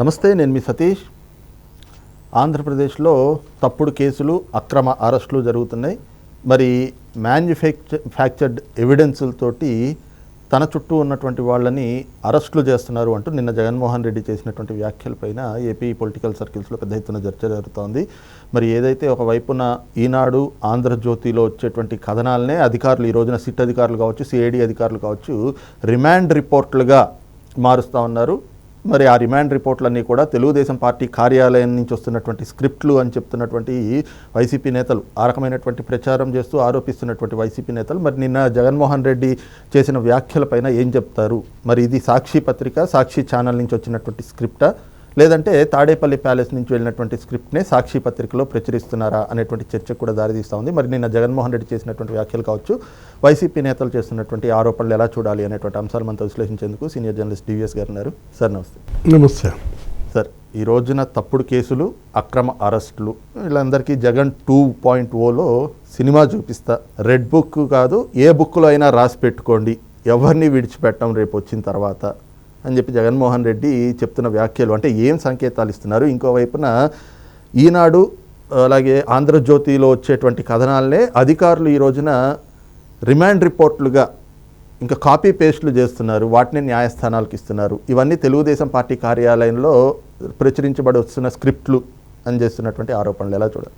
నమస్తే నేను మీ సతీష్. ఆంధ్రప్రదేశ్లో తప్పుడు కేసులు అక్రమ అరెస్టులు జరుగుతున్నాయి. మరి మ్యానుఫ్యాక్చర్ ఫ్యాక్చర్డ్ ఎవిడెన్సులతోటి తన చుట్టూ ఉన్నటువంటి వాళ్ళని అరెస్టులు చేస్తున్నారు అంటూ నిన్న జగన్మోహన్ రెడ్డి చేసినటువంటి వ్యాఖ్యలపైన ఏపీ పొలిటికల్ సర్కిల్స్లో పెద్ద ఎత్తున చర్చ జరుగుతోంది. మరి ఏదైతే ఒకవైపున ఈనాడు ఆంధ్రజ్యోతిలో వచ్చేటువంటి కథనాలనే అధికారులు ఈ రోజున సిట్ అధికారులు కావచ్చు సిఐడి అధికారులు కావచ్చు రిమాండ్ రిపోర్ట్లుగా మారుస్తూ ఉన్నారు. మరి ఆ రిమాండ్ రిపోర్ట్లన్నీ కూడా తెలుగుదేశం పార్టీ కార్యాలయం నుంచి వస్తున్నటువంటి స్క్రిప్ట్లు అని చెప్తున్నటువంటి వైసీపీ నేతలు ఆ రకమైనటువంటి ప్రచారం చేస్తూ ఆరోపిస్తున్నటువంటి వైసీపీ నేతలు మరి నిన్న జగన్మోహన్ రెడ్డి చేసిన వ్యాఖ్యలపైన ఏం చెప్తారు? మరి ఇది సాక్షి పత్రిక సాక్షి ఛానల్ నుంచి వచ్చినటువంటి స్క్రిప్టా? లేదంటే తాడేపల్లి ప్యాలెస్ నుంచి వెళ్ళినటువంటి స్క్రిప్ట్నే సాక్షి పత్రికలో ప్రచురిస్తున్నారా అనేటువంటి చర్చకు కూడా దారితీస్తూ ఉంది. మరి నిన్న జగన్మోహన్ రెడ్డి చేసినటువంటి వ్యాఖ్యలు కావచ్చు వైసీపీ నేతలు చేస్తున్నటువంటి ఆరోపణలు ఎలా చూడాలి అనేటువంటి అంశాలు మనతో విశ్లేషించేందుకు సీనియర్ జర్నలిస్ట్ డివిఎస్ గారు ఉన్నారు. సార్ నమస్తే. నమస్తే. సార్ ఈ రోజున తప్పుడు కేసులు అక్రమ అరెస్టులు వీళ్ళందరికీ జగన్ టూ పాయింట్ ఓలో సినిమా చూపిస్తా. రెడ్ బుక్ కాదు ఏ బుక్లో అయినా రాసి పెట్టుకోండి. ఎవరిని విడిచిపెట్టం రేపు వచ్చిన తర్వాత? అని చెప్పి జగన్మోహన్ రెడ్డి చెప్తున్న వ్యాఖ్యలు. అంటే ఏం సంకేతాలు ఇస్తున్నారు? ఇంకోవైపున ఈనాడు అలాగే ఆంధ్రజ్యోతిలో వచ్చేటువంటి కథనాలనే అధికారులు ఈ రోజున రిమాండ్ రిపోర్ట్లుగా ఇంకా కాపీ పేస్ట్లు చేస్తున్నారు. వాటిని న్యాయస్థానాలకు ఇస్తున్నారు. ఇవన్నీ తెలుగుదేశం పార్టీ కార్యాలయంలో ప్రచురించబడి వస్తున్న స్క్రిప్ట్లు అని చేస్తున్నటువంటి ఆరోపణలు. ఎలా చూడాలి?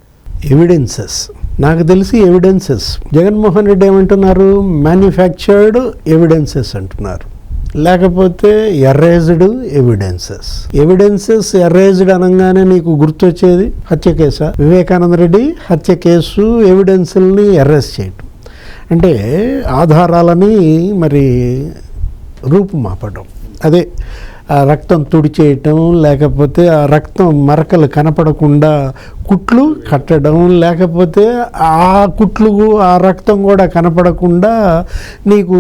ఎవిడెన్సెస్ నాకు తెలిసి ఎవిడెన్సెస్ జగన్మోహన్ రెడ్డి ఏమంటున్నారు? మ్యానుఫ్యాక్చర్డ్ ఎవిడెన్సెస్ అంటున్నారు. లేకపోతే ఎర్రేజ్డ్ ఎవిడెన్సెస్ ఎవిడెన్సెస్ ఎర్రేజ్డ్ అనగానే నీకు గుర్తొచ్చేది? హత్య కేసా? వివేకానంద రెడ్డి హత్య కేసు ఎవిడెన్స్ని ఎర్రెస్ట్ చేయటం. అంటే ఆధారాలని మరి రూపుమాపడం అదే ఆ రక్తం తుడిచేయటం లేకపోతే ఆ రక్తం మరకలు కనపడకుండా కుట్లు కట్టడం లేకపోతే ఆ కుట్లు ఆ రక్తం కూడా కనపడకుండా నీకు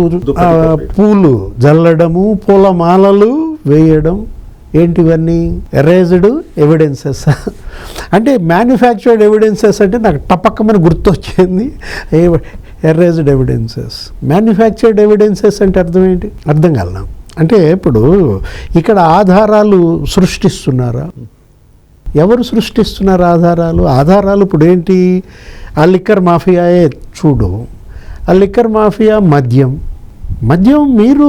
పూలు జల్లడము పూల మాలలు వేయడం ఏంటివన్నీ? ఎరేజ్డ్ ఎవిడెన్సెస్ అంటే మ్యానుఫ్యాక్చర్డ్ ఎవిడెన్సెస్ అంటే నాకు టపక్కమని గుర్తొచ్చింది. ఎరేజ్డ్ ఎవిడెన్సెస్ మ్యానుఫ్యాక్చర్డ్ ఎవిడెన్సెస్ అంటే అర్థం ఏంటి? అర్థం కాల అంటే ఇప్పుడు ఇక్కడ ఆధారాలు సృష్టిస్తున్నారా? ఎవరు సృష్టిస్తున్నారు ఆధారాలు? ఆధారాలు ఇప్పుడు ఏంటి ఆ లిక్కర్ మాఫియాయే చూడు. ఆ లిక్కర్ మాఫియా మద్యం. మద్యం మీరు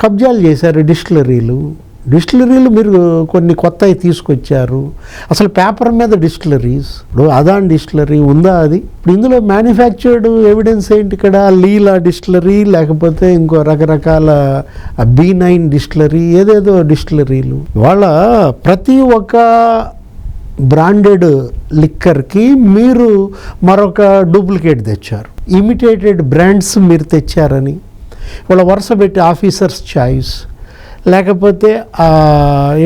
కబ్జాలు చేశారు డిస్టిలరీలు. డిస్టిలరీలు మీరు కొన్ని కొత్తవి తీసుకొచ్చారు. అసలు పేపర్ మీద డిస్టిలరీస్? ఇప్పుడు అదాన్ డిస్టిలరీ ఉందా అది? ఇప్పుడు ఇందులో మ్యానుఫ్యాక్చర్డ్ ఎవిడెన్స్ ఏంటి ఇక్కడ? లీలా డిస్టిలరీ లేకపోతే ఇంకో రకరకాల బీ నైన్ డిస్టిలరీ ఏదేదో డిస్టిలరీలు. వాళ్ళ ప్రతి ఒక్క బ్రాండెడ్ లిక్కర్కి మీరు మరొక డూప్లికేట్ తెచ్చారు. ఇమిటేటెడ్ బ్రాండ్స్ మీరు తెచ్చారని. వాళ్ళ వరుస పెట్టి ఆఫీసర్స్ చాయిస్. లేకపోతే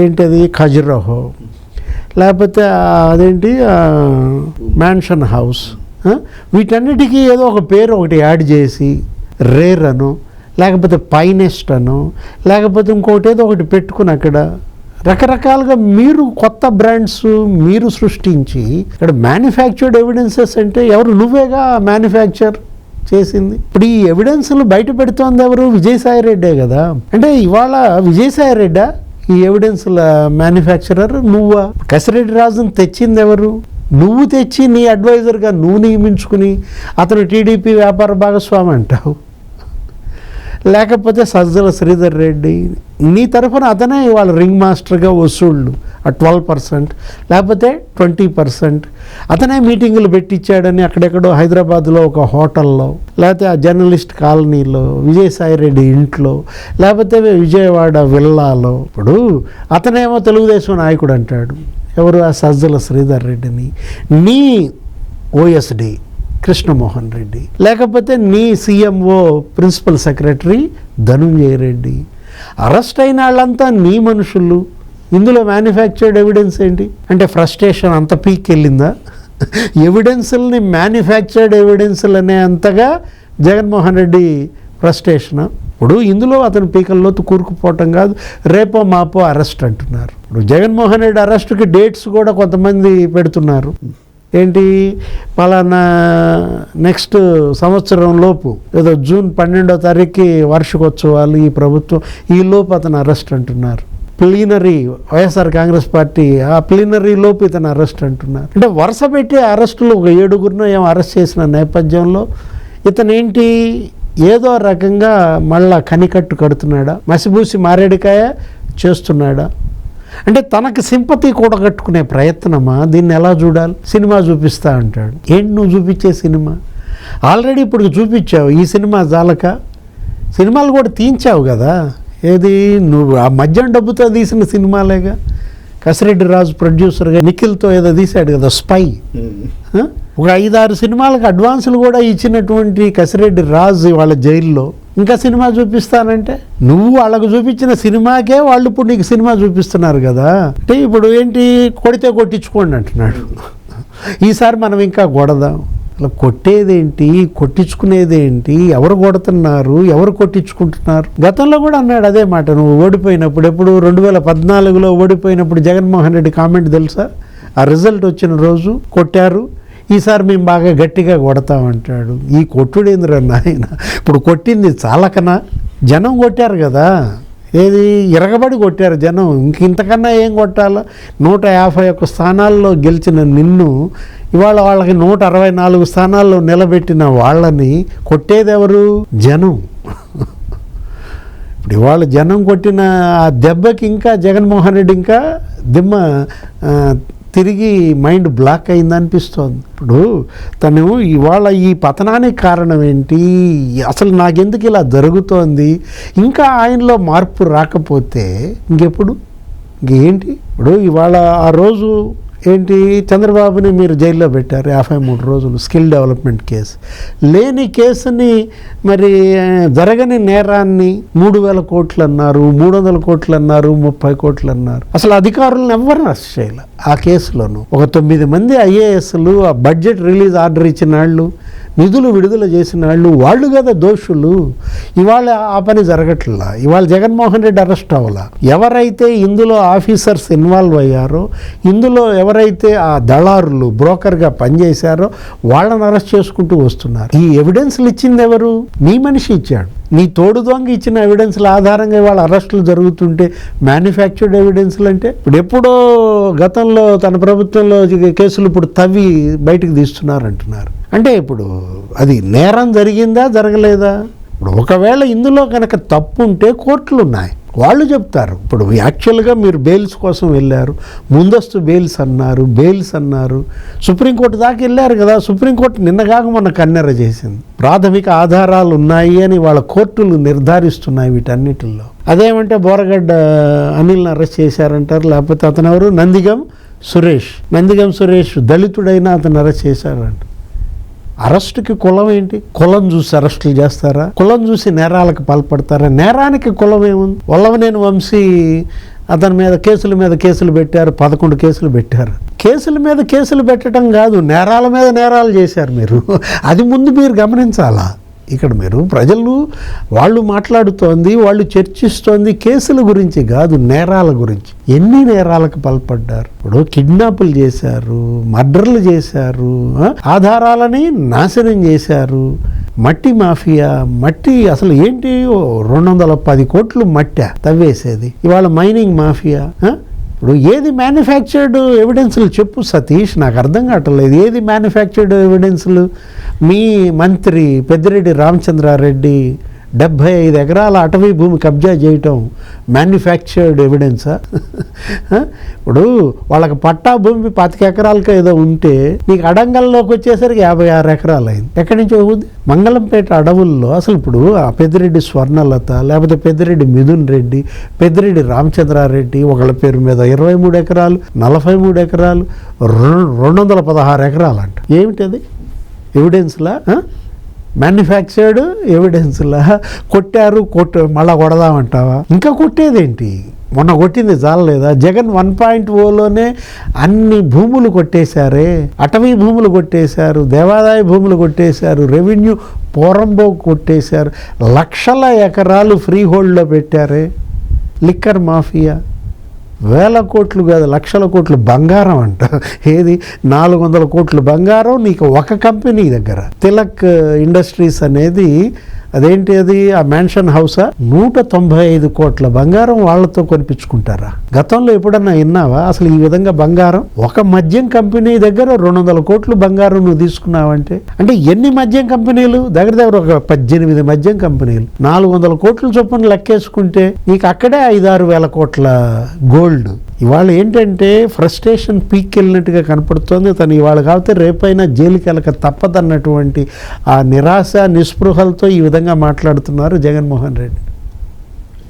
ఏంటది? ఖజురహో. లేకపోతే అదేంటి? Mansion house. వీటన్నిటికీ ఏదో ఒక పేరు ఒకటి యాడ్ చేసి రేర్ అను లేకపోతే పైనెస్ట్ అను లేకపోతే ఇంకోటి ఏదో ఒకటి పెట్టుకుని అక్కడ రకరకాలుగా మీరు కొత్త బ్రాండ్స్ మీరు సృష్టించి ఇక్కడ మ్యానుఫ్యాక్చర్డ్ ఎవిడెన్సెస్ అంటే ఎవరు నువ్వేగా మ్యానుఫ్యాక్చర్? చేసింది. ఇప్పుడు ఈ ఎవిడెన్స్లు బయట పెడుతోంది ఎవరు? విజయసాయి రెడ్డే కదా. అంటే ఇవాళ విజయసాయి రెడ్డా ఈ ఎవిడెన్స్ల మ్యానుఫ్యాక్చరర్ నువ్వా? కసిరెడ్డి రాజును తెచ్చింది ఎవరు? నువ్వు తెచ్చి నీ అడ్వైజర్గా నువ్వు నియమించుకుని అతను టీడీపీ వ్యాపార భాగస్వామి అంటావు. లేకపోతే సజ్జల శ్రీధర్ రెడ్డి నీ తరఫున అతనే ఇవాళ రింగ్ మాస్టర్గా వసూళ్ళు ఆ ట్వెల్వ్ పర్సెంట్ లేకపోతే ట్వంటీ పర్సెంట్. అతనే మీటింగులు పెట్టించాడని అక్కడెక్కడో హైదరాబాద్లో ఒక హోటల్లో లేకపోతే ఆ జర్నలిస్ట్ కాలనీలో విజయసాయి రెడ్డి ఇంట్లో లేకపోతే విజయవాడ విల్లాలో. ఇప్పుడు అతనేమో తెలుగుదేశం నాయకుడు అంటాడు. ఎవరు ఆ సజ్జల శ్రీధర్ రెడ్డిని? నీ ఓఎస్డి కృష్ణమోహన్ రెడ్డి. లేకపోతే నీ CMO principal secretary Dhanunjaya Reddy. Arrest అయిన వాళ్ళంతా నీ మనుషులు. ఇందులో మ్యానుఫ్యాక్చర్డ్ ఎవిడెన్స్ ఏంటి? అంటే ఫ్రస్ట్రేషన్ అంత పీక్ వెళ్ళిందా ఎవిడెన్స్ని మ్యానుఫ్యాక్చర్డ్ ఎవిడెన్సులు అనే అంతగా జగన్మోహన్ రెడ్డి ఫ్రస్ట్రేషన్ ఇప్పుడు ఇందులో అతని పీకల్లోతు కూరుకుపోవటం కాదు. రేపో మాపో అరెస్ట్ అంటున్నారు. ఇప్పుడు జగన్మోహన్ రెడ్డి అరెస్ట్కి డేట్స్ కూడా కొంతమంది పెడుతున్నారు. ఏంటి? పలానా నెక్స్ట్ సంవత్సరం లోపు ఏదో జూన్ పన్నెండో తారీఖుకి వార్షికోత్సవాలు ఈ ప్రభుత్వం ఈ లోపు అతను అరెస్ట్ అంటున్నారు. ప్లీనరీ వైఎస్ఆర్ కాంగ్రెస్ పార్టీ ఆ ప్లీనరీ లోపు ఇతను అరెస్ట్ అంటున్నారు. అంటే వరుస పెట్టి అరెస్టులు ఒక ఏడుగురినో ఏమో అరెస్ట్ చేసిన నేపథ్యంలో ఇతనేంటి? ఏదో రకంగా మళ్ళా కనికట్టు కడుతున్నాడా? మసిబూసి మారేడికాయ చేస్తున్నాడా? అంటే తనకు సింపతి కూడగట్టుకునే ప్రయత్నమా? దీన్ని ఎలా చూడాలి? సినిమా చూపిస్తా అంటాడు. ఏంటి నువ్వు చూపించే సినిమా? ఆల్రెడీ ఇప్పుడు చూపించావు. ఈ సినిమా జాలక? సినిమాలు కూడా తీయించావు కదా? ఏది? నువ్వు ఆ మద్యం డబ్బుతో తీసిన సినిమాలేగా? కసిరెడ్డి రాజు ప్రొడ్యూసర్గా నిఖిల్తో ఏదో తీశాడు కదా స్పై? ఒక ఐదారు సినిమాలకు అడ్వాన్సులు కూడా ఇచ్చినటువంటి కసిరెడ్డి రాజు వాళ్ళ జైల్లో. ఇంకా సినిమా చూపిస్తానంటే? నువ్వు వాళ్ళకు చూపించిన సినిమాకే వాళ్ళు ఇప్పుడు నీకు సినిమా చూపిస్తున్నారు కదా. అంటే ఇప్పుడు ఏంటి? కొడితే కొట్టించుకోండి అంటున్నాడు. ఈసారి మనం ఇంకా కొడదాం. అలా కొట్టేదేంటి? కొట్టించుకునేదేంటి? ఎవరు కొడుతున్నారు? ఎవరు కొట్టించుకుంటున్నారు? గతంలో కూడా అన్నాడు అదే మాట. నువ్వు ఓడిపోయినప్పుడు ఎప్పుడు రెండు వేల పద్నాలుగులో ఓడిపోయినప్పుడు జగన్మోహన్ రెడ్డి కామెంట్ తెలుసా? ఆ రిజల్ట్ వచ్చిన రోజు కొట్టారు. ఈసారి మేము బాగా గట్టిగా కొడతామంటాడు. ఈ కొట్టుడేంద్ర నాయన? ఇప్పుడు కొట్టింది చాలకనా? జనం కొట్టారు కదా. ఏది ఇరగబడి కొట్టారు జనం. ఇంక ఇంతకన్నా ఏం కొట్టాలో? నూట యాభై ఒక్క స్థానాల్లో గెలిచిన నిన్ను ఇవాళ వాళ్ళకి నూట అరవై నాలుగు స్థానాల్లో నిలబెట్టిన వాళ్ళని కొట్టేది ఎవరు జనం. ఇప్పుడు ఇవాళ జనం కొట్టిన ఆ దెబ్బకి ఇంకా జగన్మోహన్ రెడ్డి ఇంకా దిమ్మ తిరిగి మైండ్ బ్లాక్ అయింది అనిపిస్తోంది ఇప్పుడు తను ఇవాళ ఈ పతనానికి కారణం ఏంటి? అసలు నాకెందుకు ఇలా జరుగుతోంది? ఇంకా ఆయనలో మార్పు రాకపోతే ఇంకెప్పుడు? ఇంకేంటి? ఇప్పుడు ఇవాళ ఆ రోజు ఏంటి? చంద్రబాబుని మీరు జైల్లో పెట్టారు యాభై మూడు రోజులు స్కిల్ డెవలప్మెంట్ కేసు. లేని కేసుని మరి జరగని నేరాన్ని మూడు వేల కోట్లు అన్నారు మూడు వందల కోట్లు అన్నారు ముప్పై కోట్లు అన్నారు. అసలు అధికారులను ఎవరిని అరెస్ట్ చేయాలి ఆ కేసులోను? ఒక తొమ్మిది మంది ఐఏఎస్లు ఆ బడ్జెట్ రిలీజ్ ఆర్డర్ ఇచ్చిన వాళ్ళు నిధులు విడుదల చేసిన వాళ్ళు వాళ్ళు కదా దోషులు. ఇవాళ ఆ పని జరగట్లా. ఇవాళ జగన్మోహన్ రెడ్డి అరెస్ట్ అవ్వాల? ఎవరైతే ఇందులో ఆఫీసర్స్ ఇన్వాల్వ్ అయ్యారో ఇందులో ఎవరైతే ఆ దళారులు బ్రోకర్గా పనిచేశారో వాళ్ళని అరెస్ట్ చేసుకుంటూ వస్తున్నారు. ఈ ఎవిడెన్స్లు ఇచ్చింది ఎవరు? నీ మనిషి ఇచ్చాడు. నీ తోడు దొంగ ఇచ్చిన ఎవిడెన్స్ల ఆధారంగా వాళ్ళ అరెస్టులు జరుగుతుంటే మ్యానుఫ్యాక్చర్డ్ ఎవిడెన్స్లు అంటే ఇప్పుడు ఎప్పుడో గతంలో తన ప్రభుత్వంలో కేసులు ఇప్పుడు తవ్వి బయటకు తీస్తున్నారు అంటున్నారు అంటే ఇప్పుడు అది నేరం జరిగిందా జరగలేదా? ఇప్పుడు ఒకవేళ ఇందులో కనుక తప్పు ఉంటే కోర్టులు ఉన్నాయి వాళ్ళు చెప్తారు. ఇప్పుడు యాక్చువల్గా మీరు బెయిల్స్ కోసం వెళ్ళారు. ముందస్తు బెయిల్స్ అన్నారు బెయిల్స్ అన్నారు. సుప్రీంకోర్టు దాకా వెళ్ళారు కదా. సుప్రీంకోర్టు నిన్నగాక మొన్న కన్నెర చేసింది. ప్రాథమిక ఆధారాలు ఉన్నాయి అని వాళ్ళ కోర్టులు నిర్ధారిస్తున్నాయి వీటన్నిటిల్లో. అదేమంటే బోరగడ్డ అనిల్ని అరెస్ట్ చేశారంటారు. లేకపోతే అతను ఎవరు నందిగం సురేష్. నందిగం సురేష్ దళితుడైనా అతను అరెస్ట్ చేశారంట. అరెస్టుకి కులం ఏంటి? కులం చూసి అరెస్టులు చేస్తారా? కులం చూసి నేరాలకు పాల్పడతారా? నేరానికి కులం ఏముంది? వల్లవనేని వంశీ అతని మీద కేసుల మీద కేసులు పెట్టారు పదకొండు కేసులు పెట్టారు. కేసుల మీద కేసులు పెట్టడం కాదు నేరాల మీద నేరాలు చేశారు మీరు. అది ముందు మీరు గమనించాలా? ఇక్కడ మీరు ప్రజలు వాళ్ళు మాట్లాడుతోంది వాళ్ళు చర్చిస్తోంది కేసుల గురించి కాదు నేరాల గురించి. ఎన్ని నేరాలకు పాల్పడ్డారు? ఇప్పుడు కిడ్నాపులు చేశారు మర్డర్లు చేశారు ఆధారాలని నాశనం చేశారు. మట్టి మాఫియా మట్టి అసలు ఏంటి? ఓ రెండు వందల పది కోట్లు మట్ట తవ్వేసేది. ఇవాళ మైనింగ్ మాఫియా ఇప్పుడు ఏది మ్యానుఫ్యాక్చర్డ్ ఎవిడెన్స్లు చెప్పు సతీష్ నాకు అర్థం కావట్లేదు. ఏది మ్యానుఫ్యాక్చర్డ్ ఎవిడెన్స్లు మీ మంత్రి పెద్దిరెడ్డి రామచంద్రారెడ్డి డెబ్భై ఐదు ఎకరాల అటవీ భూమి కబ్జా చేయటం మ్యానుఫ్యాక్చర్డ్ ఎవిడెన్సా ఇప్పుడు వాళ్ళకి పట్టా భూమి పాతిక ఎకరాలకు ఏదో ఉంటే నీకు అడంగల్లోకి వచ్చేసరికి యాభై ఆరు ఎకరాలు అయింది ఎక్కడి నుంచి అవుద్ది మంగళంపేట అడవుల్లో. అసలు ఇప్పుడు ఆ పెద్దిరెడ్డి స్వర్ణలత లేకపోతే పెద్దిరెడ్డి మిథున్ రెడ్డి పెద్దిరెడ్డి రామచంద్రారెడ్డి ఒకళ్ళ పేరు మీద ఇరవై మూడు ఎకరాలు నలభై మూడు ఎకరాలు రెండు రెండు వందల పదహారు ఎకరాలు అంట ఏమిటది ఎవిడెన్స్లా మ్యానుఫ్యాక్చర్డ్ ఎవిడెన్స్లా కొట్టారు కొట్ట మళ్ళా కొడదామంటావా? ఇంకా కొట్టేదేంటి? మొన్న కొట్టింది చాలలేదా జగన్ వన్ పాయింట్ ఓలోనే అన్ని భూములు కొట్టేశారే. అటవీ భూములు కొట్టేశారు దేవాదాయ భూములు కొట్టేశారు రెవెన్యూ పోరంబో కొట్టేశారు లక్షల ఎకరాలు ఫ్రీ హోల్డ్లో పెట్టారే. Liquor mafia. వేల కోట్లు కాదు లక్షల కోట్లు బంగారం అంట. ఏది? నాలుగు వందల కోట్లు బంగారం నీకు ఒక కంపెనీ దగ్గర. తిలక్ ఇండస్ట్రీస్ అనేది అదేంటి అది? ఆ మ్యాన్షన్ హౌసా? నూట తొంభై ఐదు కోట్ల బంగారం వాళ్ళతో కొనిపించుకుంటారా? గతంలో ఎప్పుడన్నా విన్నావా? అసలు ఈ విధంగా బంగారం ఒక మద్యం కంపెనీ దగ్గర రెండు వందల కోట్లు బంగారం నువ్వు తీసుకున్నావంటే? అంటే ఎన్ని మద్యం కంపెనీలు? దగ్గర దగ్గర ఒక పద్దెనిమిది మద్యం కంపెనీలు. నాలుగు వందల కోట్ల చొప్పున లెక్కేసుకుంటే నీకు అక్కడే ఐదారు వేల కోట్ల గోల్డ్. ఇవాళ ఏంటంటే ఫ్రస్ట్రేషన్ పీక్ వెళ్ళినట్టుగా కనపడుతోంది. తను ఇవాళ కాకపోతే రేపైనా జైలుకి వెళ్ళక తప్పదన్నటువంటి ఆ నిరాశ నిస్పృహలతో ఈ విధంగా విధంగా మాట్లాడుతున్నారు జగన్మోహన్ రెడ్డి.